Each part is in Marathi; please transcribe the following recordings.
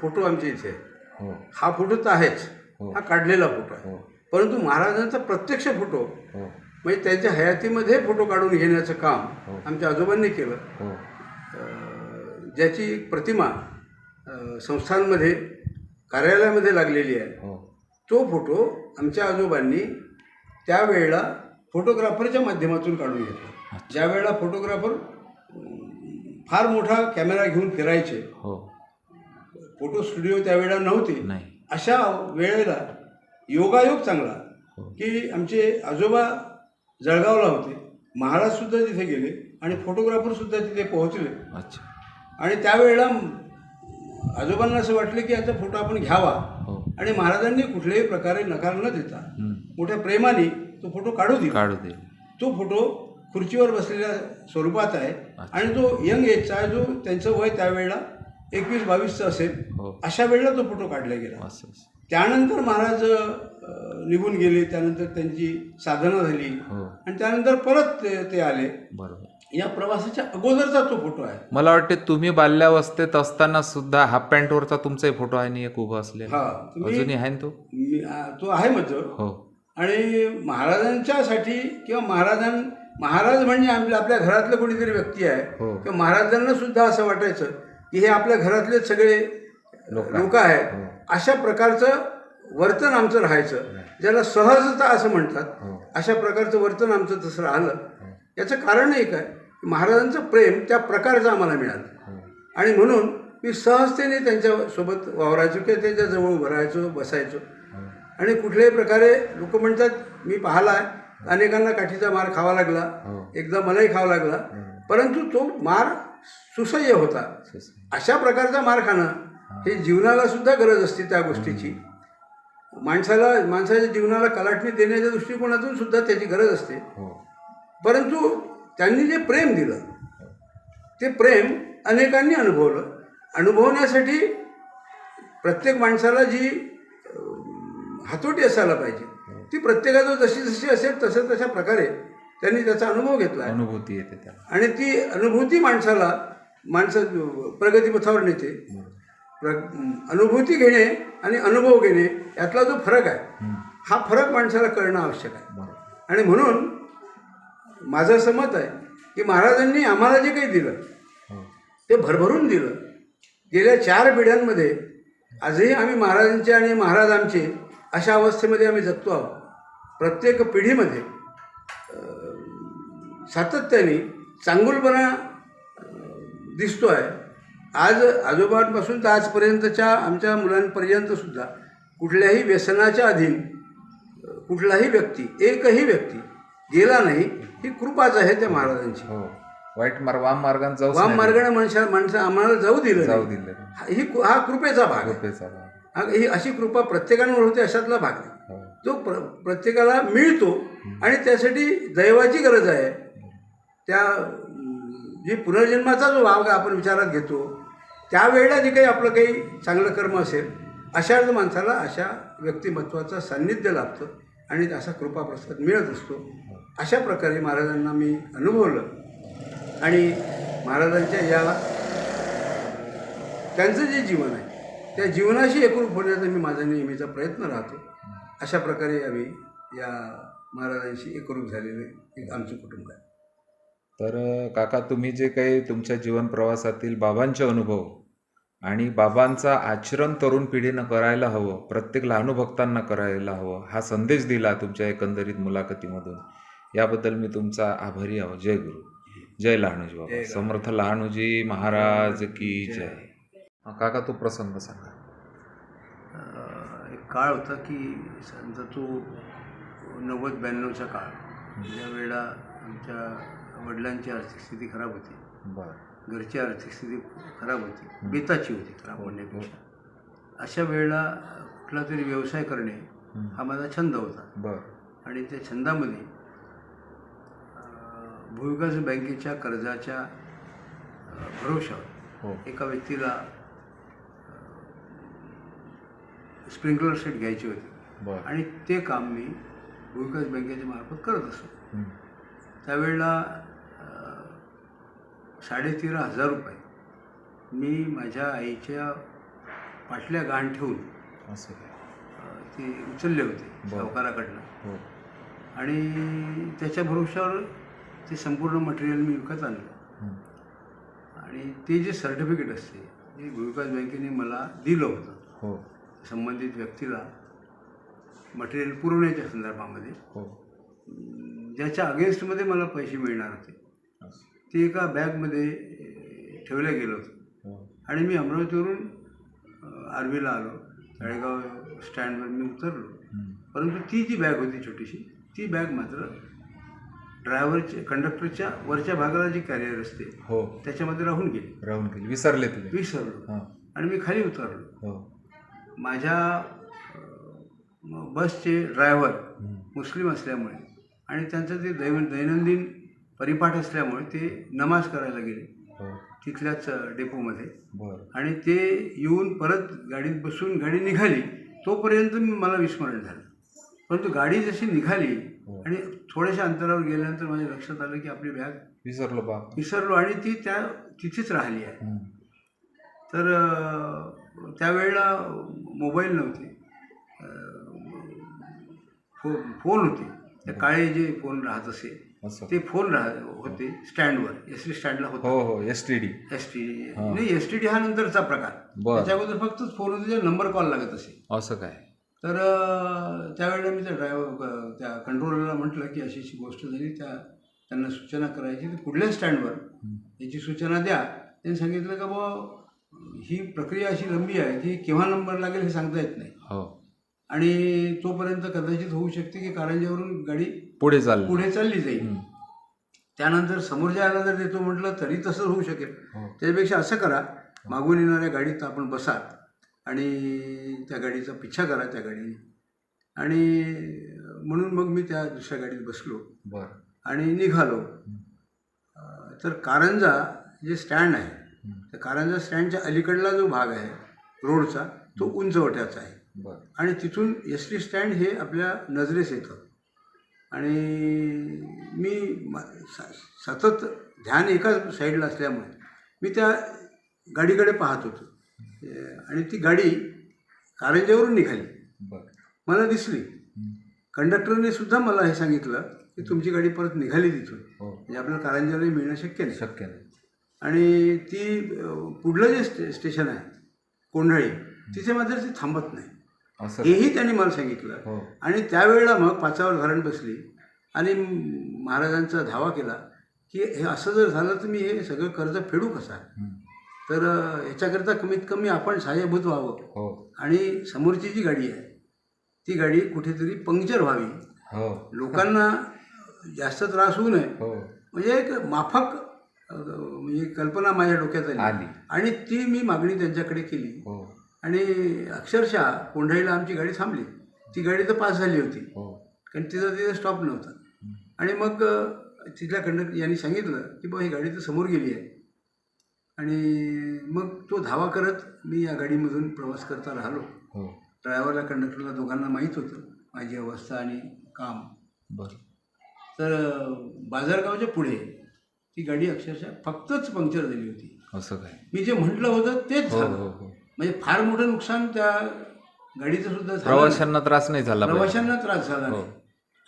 फोटो आमच्या इथे. हो. हा फोटो तर आहेच. हो. हा काढलेला फोटो आहे. हो. परंतु महाराजांचा प्रत्यक्ष फोटो म्हणजे त्यांच्या हयातीमध्ये फोटो काढून घेण्याचं काम. आमच्या आजोबांनी केलं. ज्याची प्रतिमा संस्थांमध्ये कार्यालयामध्ये लागलेली आहे. तो फोटो आमच्या आजोबांनी त्यावेळेला फोटोग्राफरच्या माध्यमातून काढून घेतला. ज्यावेळेला फोटोग्राफर अं, फार मोठा कॅमेरा घेऊन फिरायचे फोटो स्टुडिओ त्यावेळेला नव्हते. नाही. अशा वेळेला योगायोग चांगला. हो. की आमचे आजोबा जळगावला होते. महाराज सुद्धा तिथे गेले आणि फोटोग्राफर सुद्धा तिथे पोहोचले. अच्छा. आणि त्यावेळेला आजोबांना असं वाटलं की याचा फोटो आपण घ्यावा. हो. आणि महाराजांनी कुठल्याही प्रकारे नकार न देता. मोठ्या प्रेमाने तो फोटो काढू दिला. काढू दे तो फोटो खुर्चीवर बसलेल्या स्वरूपात आहे. आणि तो यंग एजचा आहे जो त्यांचं वय त्यावेळेला एकवीस बावीसचं असेल हो. अशा वेळेला तो फोटो काढला गेला. असं असं. त्यानंतर महाराज अ, निघून गेले. त्यानंतर त्यांची साधना झाली. हो. आणि त्यानंतर परत ते ते आले. बरोबर. या प्रवासाच्या अगोदरचा तो फोटो आहे. मला वाटते तुम्ही बाल्यावस्थेत असताना सुद्धा हाफ पॅन्टवरचा तुमचाही फोटो आहे आणि एक उभा असलेला. हा तुम्ही अजूनही आहे ना तो? मी आ, तो आहे माझं हो. आणि महाराजांच्यासाठी किंवा महाराजां महाराज म्हणजे आपल्या आपल्या घरातलं कोणीतरी व्यक्ती आहे. हो. किंवा महाराजांना सुद्धा असं वाटायचं की हे आपल्या घरातले सगळे लोक आहेत. हो. अशा प्रकारचं वर्तन आमचं राहायचं. ज्याला सहजता असं म्हणतात हो. अशा प्रकारचं वर्तन आमचं तसं राहिलं. याचं कारण एक आहे की महाराजांचं प्रेम त्या प्रकारचं आम्हाला मिळालं. हो. आणि म्हणून मी सहजतेने त्यांच्यासोबत वावरायचो किंवा त्यांच्याजवळ उभं राहायचो बसायचो. हो. आणि कुठल्याही प्रकारे लोक म्हणतात मी पाहिला आहे अनेकांना काठीचा मार खावा लागला. हो. एकदा मलाही खावा लागला. परंतु तो मार सुसह्य होता. अशा प्रकारचा मार खाणं हे. जीवनाला सुद्धा गरज असते त्या गोष्टीची. माणसाला माणसाच्या जीवनाला कलाटणी देण्याच्या दृष्टिकोनातून सुद्धा त्याची गरज असते. हो. परंतु त्यांनी जे प्रेम दिलं ते प्रेम अनेकांनी अनुभवलं. अनुभवण्यासाठी प्रत्येक माणसाला जी हातोटी असायला पाहिजे. ती प्रत्येकाजवळ जशी जशी असेल तसं तशा प्रकारे त्यांनी त्याचा अनुभव घेतला आहे. अनुभूती येते त्याला. आणि ती अनुभूती माणसाला माणसं प्रगतीपथावर नेते. प्र अनुभूती घेणे आणि अनुभव घेणे यातला जो फरक आहे. हा फरक माणसाला कळणं आवश्यक आहे. आणि म्हणून माझं असं मत आहे की महाराजांनी आम्हाला जे काही दिलं हो. ते भरभरून दिलं. गेल्या चार पिढ्यांमध्ये आजही आम्ही महाराजांचे आणि महाराज आमचे अशा अवस्थेमध्ये आम्ही जगतो आहोत. प्रत्येक पिढीमध्ये सातत्याने चांगुलपणा दिसतो आहे आज आजोबांपासून तर आजपर्यंतच्या आमच्या मुलांपर्यंतसुद्धा कुठल्याही व्यसनाच्या अधीन कुठलाही व्यक्ती एकही व्यक्ती गेला नाही ही कृपाच आहे त्या महाराजांची. हो. वाईट मार्ग वाम मार्गाने जाऊ वाम मार्गाने माणसा माणसं आम्हाला जाऊ दिलं जाऊ. दिले हा- ही हा कृपेचा भाग कृपेचा भाग. हा ही अशी कृपा प्रत्येकावर होते अशातला भाग नाही हो. तो प्र प्रत्येकाला मिळतो आणि त्यासाठी दैवाची गरज आहे. त्या जे पुनर्जन्माचा जो भाग आपण विचारात घेतो त्यावेळेला जे काही आपलं काही चांगलं कर्म असेल अशा माणसाला अशा व्यक्तिमत्वाचं सान्निध्य लाभतं आणि असा कृपाप्रसाद मिळत असतो. अशा प्रकारे महाराजांना मी अनुभवलं. आणि महाराजांच्या या त्यांचं जे जीवन आहे त्या जीवनाशी एकरूप होण्याचा मी माझा नेहमीचा प्रयत्न राहतो. अशा प्रकारे आम्ही या महाराजांशी एकरूप झालेले एक आमचं कुटुंब आहे. तर काका तुम्ही जे काही तुमच्या जीवन प्रवासातील बाबांचे अनुभव आणि बाबांचा आचरण तरुण पिढीनं करायला हवं प्रत्येक लहानुभक्तांना करायला हवं हा संदेश दिला तुमच्या एकंदरीत मुलाखतीमधून याबद्दल मी तुमचा आभारी आहो जय गुरु. जय लहानूजी बाबा. समर्थ लहानूजी महाराज की जय. काका तो प्रसंग सांगा. एक काळ होता की समजा तो नव्वद ब्याण्णवचा काळ. ज्या वेळेला आमच्या वडिलांची आर्थिक स्थिती खराब होती. बर. घरची आर्थिक स्थिती खराब होती. बेताची होती खराब होण्यापेक्षा. अशा वेळेला कुठला तरी व्यवसाय करणे हा माझा छंद होता. बर. आणि त्या छंदामध्ये भूविकास बँकेच्या कर्जाच्या भरोशावर हो. एका व्यक्तीला स्प्रिंकलर सेट घ्यायचे होते. बर. आणि ते काम मी भूविकास बँकेच्या मार्फत करत असतो. त्यावेळेला साडेतेरा हजार रुपये मी माझ्या आईच्या पाटल्या गहाण ठेवून असं काय? ते उचलले होते बरं. सावकाराकडनं. हो. आणि त्याच्या भरोश्यावर ते संपूर्ण मटेरियल मी विकत आणलं. हं. आणि ते जे सर्टिफिकेट असते ते भूविकास बँकेने मला दिलं होतं. हो. संबंधित व्यक्तीला मटेरियल पुरवण्याच्या संदर्भामध्ये. हो. ज्याच्या अगेन्स्टमध्ये मला पैसे मिळणार होते. ते एका बॅगमध्ये ठेवलं गेलं होतं. हो. आणि मी अमरावतीवरून आर्मीला आलो. तळेगाव स्टँडवर मी उतरलो. परंतु ती जी बॅग होती छोटीशी ती बॅग मात्र ड्रायव्हरच्या कंडक्टरच्या वरच्या भागाला जी कॅरियर असते हो. त्याच्यामध्ये राहून गेली. राहून गेली. विसरले तुम्ही. विसरलो. हां. आणि मी खाली उतरलो. हो. माझ्या बसचे ड्रायव्हर. मुस्लिम असल्यामुळे आणि त्यांचं ते दैव दैनंदिन परिपाठ असल्यामुळे ते नमाज करायला गेले. हो. तिथल्याच डेपोमध्ये. बरं. आणि ते येऊन परत गाडीत बसून गाडी निघाली तोपर्यंत मी- मला विस्मरण झालं. परंतु गाडी जशी निघाली हो. आणि थोड्याशा अंतरावर गेल्यानंतर माझ्या लक्षात आलं की आपली बॅग विसरलो बाप विसरलो आणि ती त्या तिथेच राहिली आहे. तर त्यावेळेला मोबाईल नव्हते. फो फोन होते. ते काळे जे फोन राहत असे असं. ते फोन राह होते स्टँडवर एस टी स्टँडला होते. हो हो S T D S T हा. नाही एस टी डी हा नंतरचा प्रकार. बरं. त्याच्या अगोदर फक्त फोन होते जे नंबर कॉल लागत असे. असं काय? तर अ, त्यावेळेला मी त्या ड्रायव्हर त्या कंट्रोलरला म्हटलं की अशी अशी गोष्ट झाली त्या त्यांना सूचना करायची. तर पुढल्या स्टँडवर. याची सूचना द्या. त्यांनी सांगितलं का बुवा ही प्रक्रिया अशी लंबी आहे की केव्हा नंबर लागेल हे सांगता येत नाही. हो. आणि तोपर्यंत कदाचित होऊ शकते की कारंजावरून गाडी पुढे चाललं. पुढे चालली जाईल. त्यानंतर समोरच्या याला जर देतो म्हटलं तरी तसं होऊ शकेल. हो. त्याच्यापेक्षा असं करा मागून येणाऱ्या गाडीत आपण बसा आणि त्या गाडीचा पिच्छा करा त्या गाडीने. आणि म्हणून मग मी त्या दुसऱ्या गाडीत बसलो बरं. आणि निघालो. तर कारंजा जे स्टँड आहे. त्या कारंजा स्टँडच्या अलीकडला जो भाग आहे रोडचा तो उंचवट्याचा आहे. आणि तिथून एस टी स्टँड हे आपल्या नजरेस येतं. आणि मी सतत ध्यान एकाच साईडला असल्यामुळे मी त्या गाडीकडे पाहत होतो. आणि ती गाडी कारंजावरून निघाली. मला दिसली. कंडक्टरने सुद्धा मला हे सांगितलं की तुमची गाडी परत निघाली तिथून. हो. म्हणजे आपल्याला कारंजाला मिळणं शक्य नाही. शक्य नाही. आणि ती पुढलं जे स्टे स्टेशन आहे कोंढळी तिथे मात्र ती थांबत नाही. हेही त्यांनी मला सांगितलं. हो. आणि त्यावेळेला मग पाचावर धरण बसली. आणि महाराजांचा धावा केला की हे असं जर झालं तर मी हे सगळं कर्ज फेडू कसा. तर ह्याच्याकरता कमीत कमी आपण सहाय्यभूत व्हावं. हो. आणि समोरची जी गाडी आहे ती गाडी कुठेतरी पंक्चर व्हावी. हो. लोकांना जास्त त्रास होऊ नये. म्हणजे एक माफक म्हणजे कल्पना माझ्या डोक्यात आली. आणि ती मी मागणी त्यांच्याकडे केली. आणि अक्षरशः कोंढाईला आमची गाडी थांबली. ती गाडी तर पास झाली होती. हो. कारण तिथं तिथं स्टॉप नव्हता. आणि मग तिथल्या कंडक्टर यांनी सांगितलं की बा ही गाडी तर समोर गेली आहे. आणि मग तो धावा करत मी या गाडीमधून प्रवास करता राहिलो. हो. ड्रायव्हरला कंडक्टरला दोघांना माहीत होतं. माझी अवस्था आणि काम. बरं. तर बाजारगावच्या पुढे ती गाडी अक्षरशः फक्तच पंक्चर झाली होती. असं काय? मी जे म्हटलं होतं तेच हो झालं. म्हणजे फार मोठं नुकसान त्या गाडीचं सुद्धा झालं. प्रवाशांना त्रास नाही झाला पाहिजे. प्रवाशांना त्रास झाला हो. नाही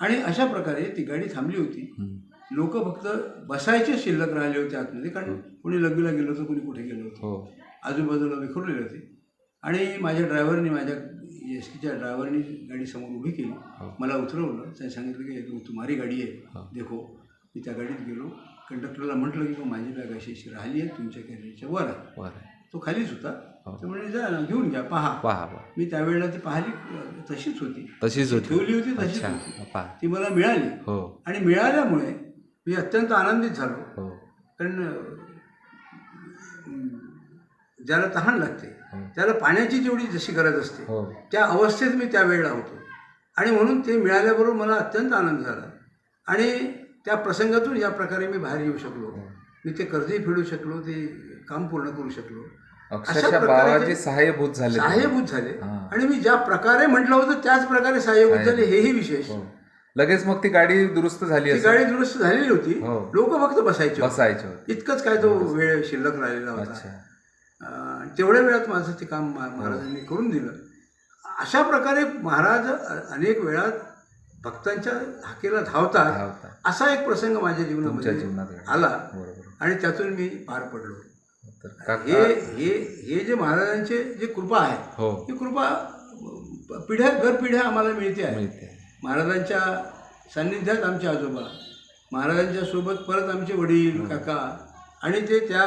आणि अशा प्रकारे ती गाडी थांबली होती. हं. लोक फक्त बसायचे शिल्लक राहिले होते आतमध्ये कारण कोणी लग्नाला गेलं होतं कोणी कुठे गेलं होतं. हो. आजूबाजूला विखुरलेले होते. आणि माझ्या ड्रायव्हरनी माझ्या एस टीच्या ड्रायव्हरनी गाडी समोर उभी केली. हो. मला उतरवलं. त्याने सांगितलं की "ये तुम्हारी गाडी आहे. हो. देखो मी त्या गाडीत गेलो. कंडक्टरला म्हटलं की "बा, माझी बॅग अशी अशी राहिली आहे. तुमच्या कॅरियरच्या वर आहे. बरं तो खालीच होता. हो. म्हणजे जा ना घेऊन घ्या पहा. पहा पहा. मी त्यावेळेला ती पाहिली अ, तशीच होती. तशीच होती. ठेवली होती तशीच अच्छा होती. पहा. ती मला मिळाली. हो. आणि मिळाल्यामुळे मी अत्यंत आनंदित झालो. हो. कारण अं, ज्याला तहान लागते हो. त्याला पाण्याची जेवढी जशी गरज असते हो. त्या अवस्थेत मी त्यावेळेला होतो. आणि म्हणून ते मिळाल्याबरोबर मला अत्यंत आनंद झाला. आणि त्या प्रसंगातून या प्रकारे मी बाहेर येऊ शकलो. मी ते कर्जही फेडू शकलो ते काम पूर्ण करू शकलो. अक्षरशः बाबाजी सहाय्यभूत झाले सहाय्यभूत झाले. आणि मी ज्या प्रकारे म्हटलं होतं त्याच प्रकारे सहाय्यभूत झाले हेही विशेष. हो. लगेच मग ती गाडी दुरुस्त झाली ती गाडी दुरुस्त झालेली होती. हो. लोक फक्त बसायचे. बसायचे इतकंच काय तो वेळ शिल्लक राहिलेला होता. तेवढ्या वेळात माझं ते काम महाराजांनी करून दिलं. अशा प्रकारे महाराज अनेक वेळा भक्तांच्या हाकेला धावतात. असा एक प्रसंग माझ्या जीवनामध्ये. आला. आणि त्यातून मी पार पडलो. तर हे हे हे जे महाराजांचे जे कृपा आहे हो. ही कृपा पिढ्या दर पिढ्या आम्हाला मिळते आहे. मिळते महाराजांच्या सान्निध्यात आमचे आजोबा महाराजांच्या सोबत परत आमचे वडील काका आणि ते त्या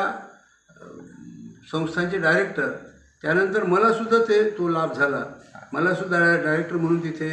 संस्थांचे डायरेक्टर त्यानंतर मला सुद्धा ते तो लाभ झाला. मला सुद्धा डायरेक्टर म्हणून तिथे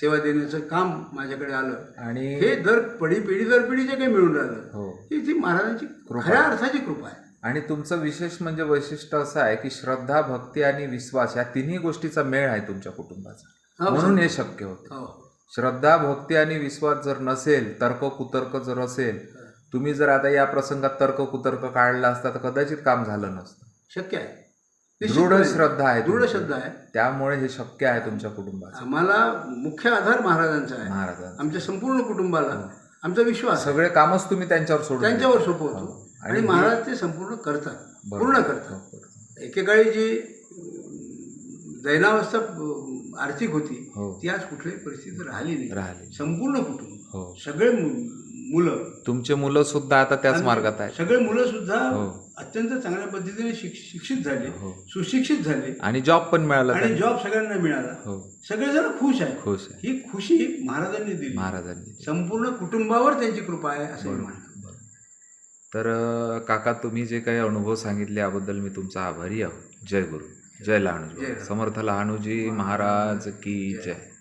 सेवा देण्याचं काम माझ्याकडे आलं. आणि हे दर पिढी पिढी दर पिढी जे काही मिळून राहिलं. हो. ही ती महाराजांची. खऱ्या अर्थाची कृपा आहे. आणि तुमचं विशेष म्हणजे वैशिष्ट्य असं आहे की श्रद्धा भक्ती आणि विश्वास या तिन्ही गोष्टीचा मेळ आहे तुमच्या कुटुंबाचा. हो, म्हणून हे. शक्य होतं. हो. श्रद्धा भक्ती आणि विश्वास जर नसेल तर्क कुतर्क जर असेल तुम्ही जर आता या प्रसंगात तर्क कुतर्क काढला असता तर कदाचित काम झालं नसतं. शक्य आहे. दृढ निश्चितपणे. श्रद्धा आहे दृढ. श्रद्धा आहे. त्यामुळे हे शक्य आहे तुमच्या कुटुंबाचं. आम्हाला मुख्य आधार महाराजांचा आहे. महाराजांचं. आमच्या संपूर्ण कुटुंबाला. आमचा विश्वास. सगळे कामच तुम्ही त्यांच्यावर सोडून त्यांच्यावर. सोपवतो हो. आणि महाराज ते संपूर्ण करतात. पूर्ण करतात. एकेकाळी जी दैनावस्था आर्थिक होती हो. ती आज कुठल्याही परिस्थितीत राहिली नाही. राहिले संपूर्ण कुटुंब हो. सगळे मुलं. तुमचे मुलं सुद्धा आता त्याच मार्गात आहेत. सगळे मुलं सुद्धा हो. अत्यंत चांगल्या पद्धतीने शिक- शिक्षित झाले सुशिक्षित झाले. आणि जॉब पण मिळाला आणि. जॉब सगळ्यांना मिळाला. हो. सगळेजण खुश आहेत. खुश आहे ही खुशी महाराजांनी दिली. महाराजांनी संपूर्ण कुटुंबावर त्यांची कृपा आहे असं मी म्हणतो. बरं. तर काका तुम्ही जे काही अनुभव सांगितले याबद्दल मी तुमचा आभारी आहोत. जय गुरु. जय लहानूजी. जय लहानू. समर्थ लहानूजी महाराज की जय.